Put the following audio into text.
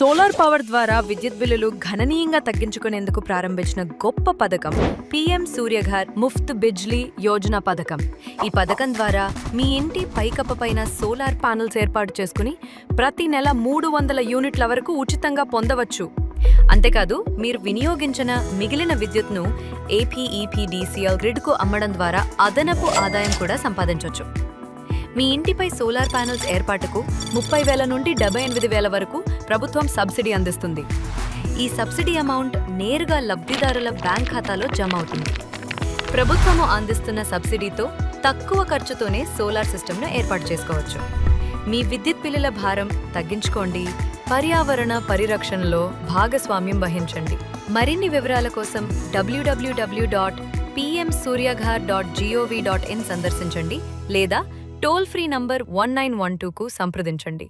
Solar power ద్వారా విద్యుత్ బిల్లులు గణనీయంగా తగ్గించుకునేందుకు ప్రారంభించిన గొప్ప పథకం పీఎం సూర్యఘర్ ముఫ్త్ బిజ్లీ యోజన పథకం. ఈ పథకం ద్వారా మీ ఇంటి పైకప్పు పైన సోలార్ ప్యానెల్స్ ఏర్పాటు చేసుకుని ప్రతి నెల మూడు వందల యూనిట్ల వరకు ఉచితంగా పొందవచ్చు. అంతేకాదు మీరు వినియోగించిన మిగిలిన విద్యుత్ను ఏపీఈపీడీసీఎల్ గ్రిడ్కు అమ్మడం ద్వారా అదనపు ఆదాయం కూడా సంపాదించవచ్చు మీ ఇంటిపై సోలార్ ప్యానెల్స్ ఏర్పాటుకు ముప్పై వేల నుండి డెబ్బై ఎనిమిది వేల వరకు ప్రభుత్వం సబ్సిడీ అందిస్తుంది. ఈ సబ్సిడీ అమౌంట్ నేరుగా లబ్ధిదారుల బ్యాంక్ ఖాతాలో జమ అవుతుంది. ప్రభుత్వము అందిస్తున్న సబ్సిడీతో తక్కువ ఖర్చుతోనే సోలార్ సిస్టమ్ను ఏర్పాటు చేసుకోవచ్చు. మీ విద్యుత్ బిల్లుల భారం తగ్గించుకోండి. పర్యావరణ పరిరక్షణలో భాగస్వామ్యం వహించండి. మరిన్ని వివరాల కోసం డబ్ల్యూడబ్ల్యూడబ్ల్యూ dot PM Suryaghar dot gov dot in సందర్శించండి లేదా toll free number one nine one టూకు సంప్రదించండి.